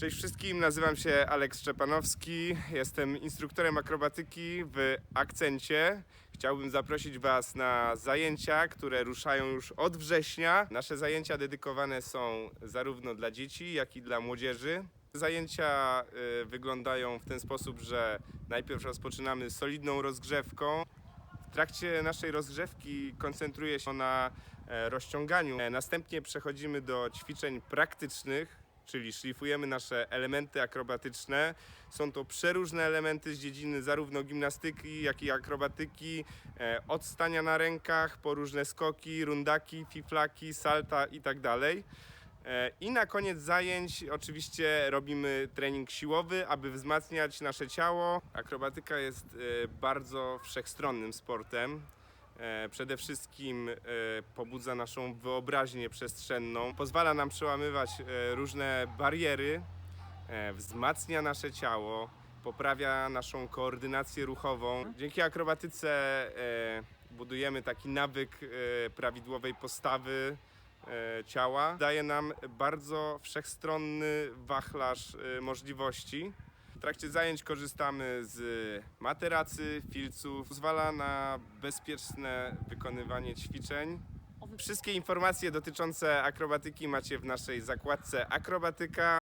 Cześć wszystkim, nazywam się Aleks Szczepanowski, jestem instruktorem akrobatyki w Akcencie. Chciałbym zaprosić Was na zajęcia, które ruszają już od września. Nasze zajęcia dedykowane są zarówno dla dzieci, jak i dla młodzieży. Zajęcia y, wyglądają w ten sposób, że najpierw rozpoczynamy solidną rozgrzewką. W trakcie naszej rozgrzewki koncentruje się na e, rozciąganiu. E, Następnie przechodzimy do ćwiczeń praktycznych, czyli szlifujemy nasze elementy akrobatyczne. Są to przeróżne elementy z dziedziny zarówno gimnastyki, jak i akrobatyki, e, od stania na rękach po różne skoki, rundaki, fiflaki, salta itd. E, I na koniec zajęć oczywiście robimy trening siłowy, aby wzmacniać nasze ciało. Akrobatyka jest e, bardzo wszechstronnym sportem. E, Przede wszystkim e, pobudza naszą wyobraźnię przestrzenną, pozwala nam przełamywać e, różne bariery, wzmacnia nasze ciało, poprawia naszą koordynację ruchową. Dzięki akrobatyce budujemy taki nawyk prawidłowej postawy ciała. Daje nam bardzo wszechstronny wachlarz możliwości. W trakcie zajęć korzystamy z materacy, filców. Pozwala na bezpieczne wykonywanie ćwiczeń. Wszystkie informacje dotyczące akrobatyki macie w naszej zakładce Akrobatyka